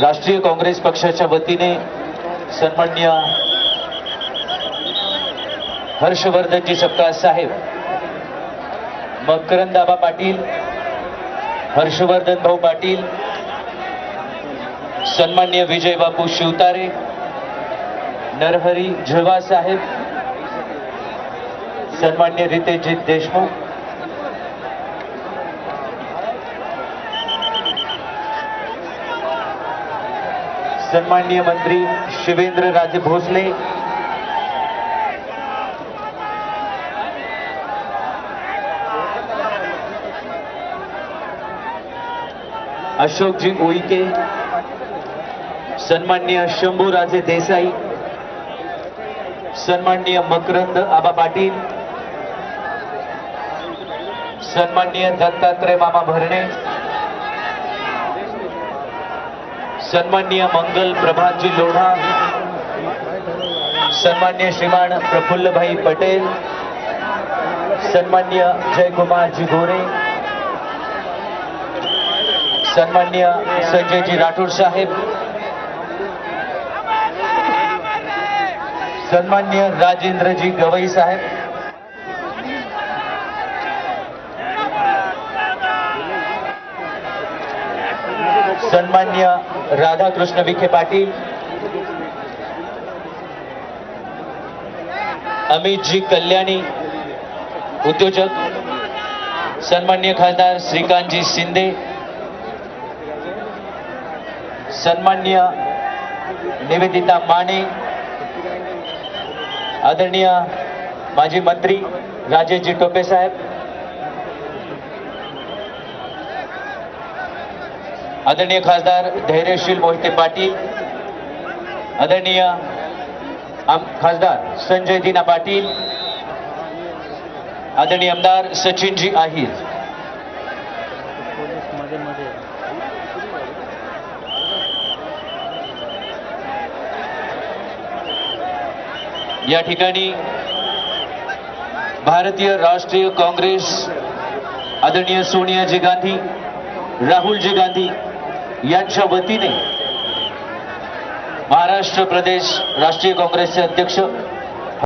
राष्ट्रीय काँग्रेस पक्षाच्या वतीने सन्मान्य हर्षवर्धनजी सपकाळ साहेब मकरंदाबा पाटील हर्षवर्धन भाऊ पाटील सन्मान्य विजय बापू शिवतारे नरहरी झळवा साहेब सन्मान्य रितेशजीत देशमुख सन्माननीय मंत्री शिवेंद्र राजे भोसले। अशोकजी उईके। सन्माननीय शंभूराजे देसाई। सन्माननीय मकरंद आबा पाटील। सन्माननीय दत्तात्रय मामा भरणे। सन्मान्य मंगल प्रभातजी लोढा सन्मान्य श्रीमान प्रफुल्लभाई पटेल सन्मान्य जयकुमारजी गोरे सन्मान्य संजयजी राठोड साहेब सन्मान्य राजेंद्रजी गवई साहेब सन्मान्य राधाकृष्ण विखे पाटील अमितजी कल्याणी उद्योजक सन्मान्य खासदार श्रीकांतजी शिंदे सन्मान्य निवेदिता माने आदरणीय माजी मंत्री राजेशजी टोपे साहेब आदरणीय खासदार धैर्यशील मोहिते पाटील आदरणीय आम- खासदार संजय दिना पाटील आदरणीय आमदार सचिनजी आहिर. या ठिकाणी भारतीय राष्ट्रीय काँग्रेस आदरणीय सोनियाजी गांधी राहुलजी गांधी यांच्या वतीने महाराष्ट्र प्रदेश राष्ट्रीय काँग्रेसचे अध्यक्ष